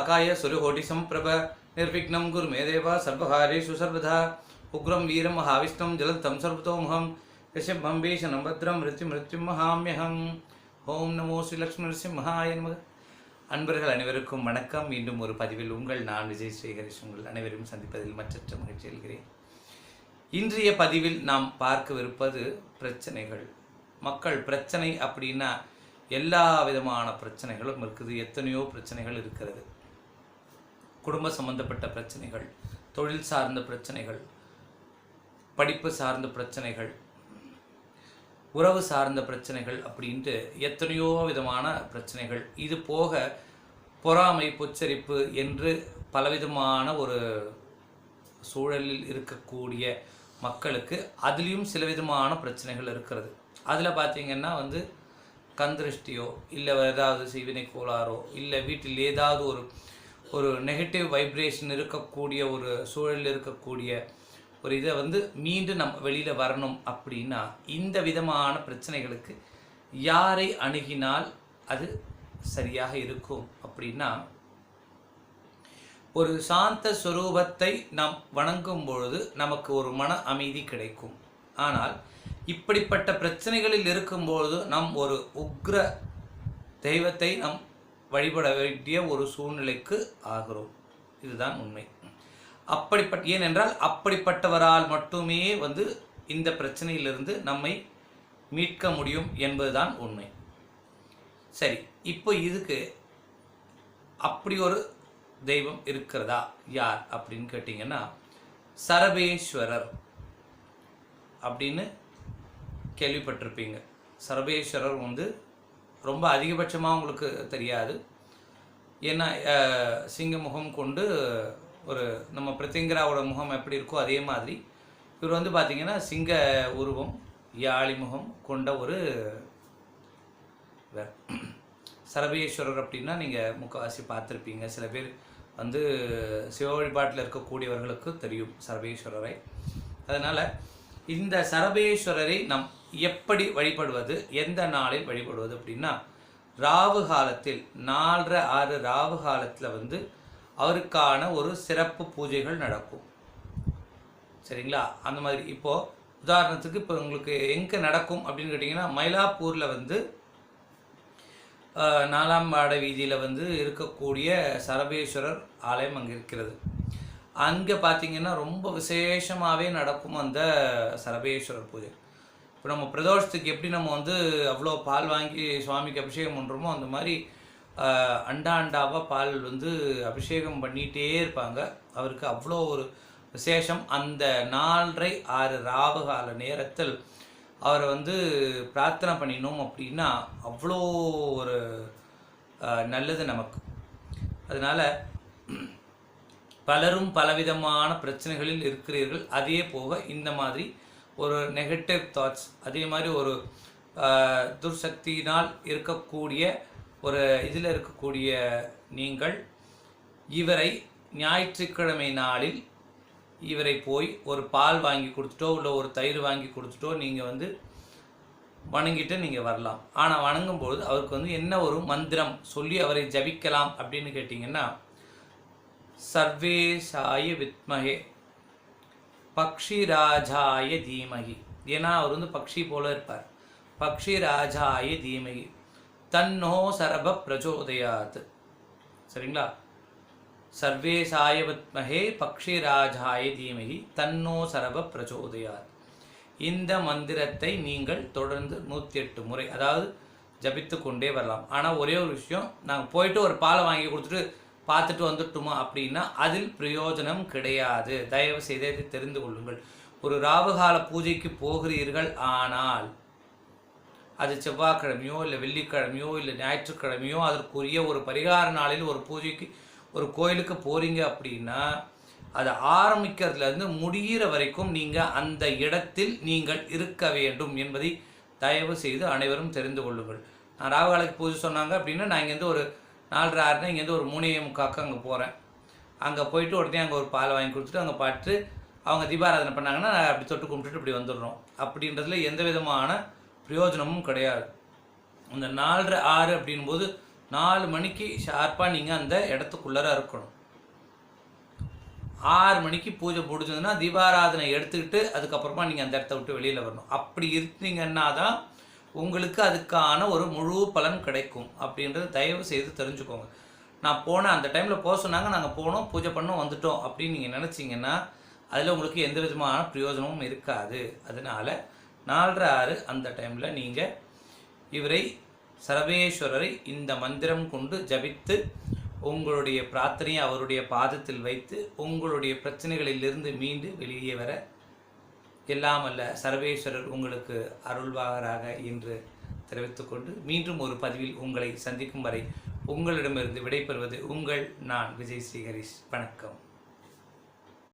वाकाय सुरकोटिसम्प्रभ निर्विघ्नं कुरु मे देव सर्वकार्येषु सर्वदा उग्रं वीरं महाविष्णुं जलन्तं सर्वतोमुखं ऋषभं भीषणं भद्रं मृत्युमृत्युं மகாமியகம் ஓம் நமோ ஸ்ரீ லக்ஷ்மி நரசிம்ஹாய நமக அன்பர்கள் அனைவருக்கும் வணக்கம் மீண்டும் ஒரு பதிவில் உங்கள் நான் விஜய் ஸ்ரீகரிஷ் உங்கள் அனைவரையும் சந்திப்பதில் மற்றற்ற மகிழ்ச்சி அடைகிறேன் இன்றைய பதிவில் நாம் பார்க்கவிருப்பது பிரச்சனைகள் மக்கள் பிரச்சனை அப்படின்னா எல்லா விதமான பிரச்சனைகளும் இருக்குது எத்தனையோ பிரச்சனைகள் இருக்கிறது குடும்ப சம்பந்தப்பட்ட பிரச்சனைகள் தொழில் சார்ந்த பிரச்சனைகள் படிப்பு சார்ந்த பிரச்சனைகள் உறவு சார்ந்த பிரச்சனைகள் அப்படின்ட்டு எத்தனையோ விதமான பிரச்சனைகள். இது போக பொறாமை பொச்சரிப்பு என்று பலவிதமான ஒரு சூழலில் இருக்கக்கூடிய மக்களுக்கு அதுலேயும் சில விதமான பிரச்சனைகள் இருக்கிறது. அதில் பார்த்தீங்கன்னா வந்து கந்திருஷ்டியோ இல்லை ஏதாவது செய்வினை கோளாறோ இல்லை வீட்டில் ஏதாவது ஒரு ஒரு நெகட்டிவ் வைப்ரேஷன் இருக்கக்கூடிய ஒரு சூழலில் இருக்கக்கூடிய ஒரு இதை வந்து மீண்டும் நம்ம வெளியில் வரணும் அப்படின்னா இந்த விதமான பிரச்சனைகளுக்கு யாரை அணுகினால் அது சரியாக இருக்கும் அப்படின்னா ஒரு சாந்த ஸ்வரூபத்தை நாம் வணங்கும் பொழுது நமக்கு ஒரு மன அமைதி கிடைக்கும். ஆனால் இப்படிப்பட்ட பிரச்சனைகளில் இருக்கும்பொழுது நாம் ஒரு உக்ர தெய்வத்தை நாம் வழிபட வேண்டிய ஒரு சூழ்நிலைக்கு ஆகிறோம். இதுதான் உண்மை. அப்படிப்பட்ட ஏனென்றால் அப்படிப்பட்டவரால் மட்டுமே வந்து இந்த பிரச்சனையிலிருந்து நம்மை மீட்க முடியும் என்பதுதான் உண்மை. சரி இப்போ இதுக்கு அப்படி ஒரு தெய்வம் இருக்கிறதா? யார் அப்படின்னு கேட்டிங்கன்னா சரபேஸ்வரர் அப்படின்னு கேள்விப்பட்டிருப்பீங்க. சரபேஸ்வரர் வந்து ரொம்ப அதிகபட்சமாக உங்களுக்கு தெரியாது. ஏன்னா சிங்க முகம் கொண்டு ஒரு நம்ம பிரத்திங்கராவோட முகம் எப்படி இருக்கோ அதே மாதிரி. இவர் வந்து பார்த்திங்கன்னா சிங்க உருவம் யாழி முகம் கொண்ட ஒரு சரபேஸ்வரர் அப்படின்னா நீங்கள் முக்கவாசி பார்த்துருப்பீங்க. சில பேர் வந்து சிவ வழிபாட்டில் இருக்கக்கூடியவர்களுக்கு தெரியும் சரபேஸ்வரரை. அதனால் இந்த சரபேஸ்வரரை நாம் எப்படி வழிபடுவது எந்த நாளில் வழிபடுவது அப்படின்னா ராவு காலத்தில் நாலரை ஆறு ராவு காலத்தில் வந்து அவருக்கான ஒரு சிறப்பு பூஜைகள் நடக்கும். சரிங்களா? அந்த மாதிரி. இப்போது உதாரணத்துக்கு இப்போ உங்களுக்கு எங்கே நடக்கும் அப்படின்னு கேட்டிங்கன்னா மயிலாப்பூரில் வந்து நாலாம் வாட வீதியில் வந்து இருக்கக்கூடிய சரபேஸ்வரர் ஆலயம் அங்கே இருக்கிறது. அங்கே பார்த்தீங்கன்னா ரொம்ப விசேஷமாகவே நடக்கும் அந்த சரபேஸ்வரர் பூஜை. இப்போ நம்ம பிரதோஷத்துக்கு எப்படி நம்ம வந்து அவ்வளோ பால் வாங்கி சுவாமிக்கு அபிஷேகம் பண்ணுறோமோ அந்த மாதிரி அண்டா அண்டாவாக பால் வந்து அபிஷேகம் பண்ணிகிட்டே இருப்பாங்க. அவருக்கு அவ்வளோ ஒரு விசேஷம். அந்த நாலரை ஆறு ராவகால நேரத்தில் அவரை வந்து பிரார்த்தனை பண்ணினோம் அப்படின்னா அவ்வளோ ஒரு நல்லது நமக்கு. அதனால் பலரும் பலவிதமான பிரச்சனைகளில் இருக்கிறீர்கள். அதே போக இந்த மாதிரி ஒரு நெகட்டிவ் தாட்ஸ் அதே மாதிரி ஒரு துர்சக்தியினால் இருக்கக்கூடிய ஒரு இதில் இருக்கக்கூடிய நீங்கள் இவரை ஞாயிற்றுக்கிழமை நாளில் இவரை போய் ஒரு பால் வாங்கி கொடுத்துட்டோ இல்லை ஒரு தயிர் வாங்கி கொடுத்துட்டோ நீங்கள் வந்து வணங்கிட்டு நீங்கள் வரலாம். ஆனால் வணங்கும்பொழுது அவருக்கு வந்து என்ன ஒரு மந்திரம் சொல்லி அவரை ஜபிக்கலாம் அப்படின்னு கேட்டிங்கன்னா சர்வேஷாய வித்மகே. பக்ஷிராஜாய தீமகி. ஏன்னா அவர் வந்து பக்ஷி போல இருப்பார். பக்ஷிராஜாய தீமகி. தன்னோ சரப பிரச்சோதயாத். சரிங்களா? சர்வேஷாய வித்மகே பக்ஷிராஜாய தீமகி தன்னோ சரப பிரச்சோதயாத். இந்த மந்திரத்தை நீங்கள் தொடர்ந்து நூற்றி எட்டு முறை அதாவது ஜபித்து கொண்டே வரலாம். ஆனால் ஒரே ஒரு விஷயம் நாங்கள் போயிட்டு ஒரு பாலை வாங்கி கொடுத்துட்டு பார்த்துட்டு வந்துட்டுமா அப்படின்னா அதில் பிரயோஜனம் கிடையாது. தயவு செய்து இதை தெரிந்து கொள்ளுங்கள். ஒரு ராவுகால பூஜைக்கு போகிறீர்கள் ஆனால் அது செவ்வாய்க்கிழமையோ இல்லை வெள்ளிக்கிழமையோ இல்லை ஞாயிற்றுக்கிழமையோ அதற்குரிய ஒரு பரிகார நாளில் ஒரு பூஜைக்கு ஒரு கோயிலுக்கு போகிறீங்க அப்படின்னா அதை ஆரம்பிக்கிறதுலேருந்து முடிகிற வரைக்கும் நீங்கள் அந்த இடத்தில் நீங்கள் இருக்க வேண்டும் என்பதை தயவு செய்து அனைவரும் தெரிந்து கொள்ளுங்கள். நான் ராகுகாலுக்கு பூஜை சொன்னாங்க அப்படின்னா நான் இங்கேருந்து ஒரு நாலரை ஆறுனா இங்கேருந்து ஒரு மூணே முக்காக்கு அங்கே போகிறேன் அங்கே போயிட்டு உடனே அங்கே ஒரு பால் வாங்கி கொடுத்துட்டு அங்கே பார்த்து அவங்க தீபாராதனை பண்ணாங்கன்னா அப்படி தொட்டு கும்பிட்டுட்டு இப்படி வந்துடுறோம். அப்படின்றதுல எந்த விதமான பிரயோஜனமும் கிடையாது. அந்த நாலரை ஆறு அப்படின்போது நாலு மணிக்கு ஷார்ப்பாக நீங்கள் அந்த இடத்துக்குள்ளார இருக்கணும். ஆறு மணிக்கு பூஜை முடிஞ்சதுன்னா தீபாராதனை எடுத்துக்கிட்டு அதுக்கப்புறமா நீங்கள் அந்த இடத்த விட்டு வெளியில் வரணும். அப்படி இருந்தீங்கன்னா தான் உங்களுக்கு அதுக்கான ஒரு முழு பலன் கிடைக்கும் அப்படின்றது தயவு செய்து தெரிஞ்சுக்கோங்க. நான் போனேன் அந்த டைமில் போக சொன்னாங்க நாங்கள் போனோம் பூஜை பண்ணோம் வந்துட்டோம் அப்படின்னு நீங்கள் நினச்சிங்கன்னா அதில் உங்களுக்கு எந்த விதமான பிரயோஜனமும் இருக்காது. அதனால் நாலரை ஆறு அந்த டைமில் நீங்கள் இவரை சரவேஸ்வரரை இந்த மந்திரம் கொண்டு ஜபித்து உங்களுடைய பிரார்த்தனையை அவருடைய பாதத்தில் வைத்து உங்களுடைய பிரச்சனைகளிலிருந்து மீண்டு வெளியே வர எல்லாம் அல்ல சர்வேஸ்வரர் உங்களுக்கு அருள்வாகராக என்று தெரிவித்துக்கொண்டு மீண்டும் ஒரு பதிவில் உங்களை சந்திக்கும் வரை உங்களிடமிருந்து விடைபெறுவது உங்கள் நான் விஜய் ஸ்ரீஹரிஷ். வணக்கம்.